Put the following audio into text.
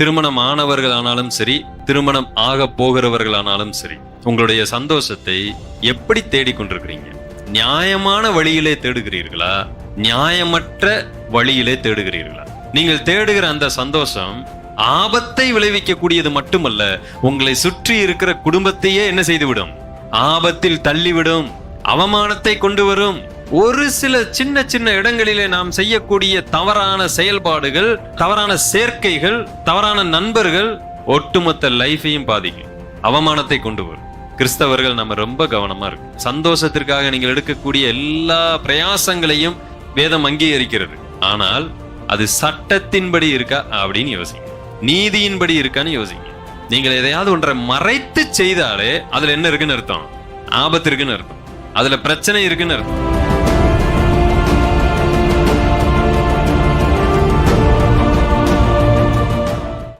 திருமணம் ஆனவர்களானாலும் சரி திருமணம் ஆக போகிறவர்களானாலும் சரி உங்களுடைய சந்தோஷத்தை எப்படி தேடிக்கொண்டிருக்கிறீங்க நியாயமான வழியிலே தேடுகிறீர்களா? நியாயமற்ற வழியிலே தேடுகிறீர்களா? நீங்கள் தேடுகிற அந்த சந்தோஷம் ஆபத்தை விளைவிக்கக்கூடியது மட்டுமல்ல உங்களை சுற்றி இருக்கிற குடும்பத்தையே என்ன செய்துவிடும்? ஆபத்தில் தள்ளிவிடும் அவமானத்தை கொண்டு வரும் ஒரு சில சின்ன சின்ன இடங்களிலே நாம் செய்யக்கூடிய தவறான செயல்பாடுகள் தவறான சேர்க்கைகள் தவறான நண்பர்கள் ஒட்டுமொத்த லைஃபையும் பாதிக்கும். அவமானத்தை கொண்டு வரும். கிறிஸ்தவர்கள் நம்ம ரொம்ப கவனமா இருக்கும் சந்தோஷத்திற்காக நீங்கள் எடுக்கக்கூடிய எல்லா பிரயாசங்களையும் வேதம் அங்கீகரிக்கிறது. ஆனால் அது சட்டத்தின்படி இருக்கா அப்படின்னு யோசிங்க. நீதியின்படி இருக்கான்னு யோசிங்க. நீங்கள் எதையாவது ஒன்றை மறைத்து செய்தாலே அதுல என்ன இருக்குன்னு அர்த்தம்? ஆபத்து இருக்குன்னு அர்த்தம். அதுல பிரச்சனை இருக்குன்னு அர்த்தம்.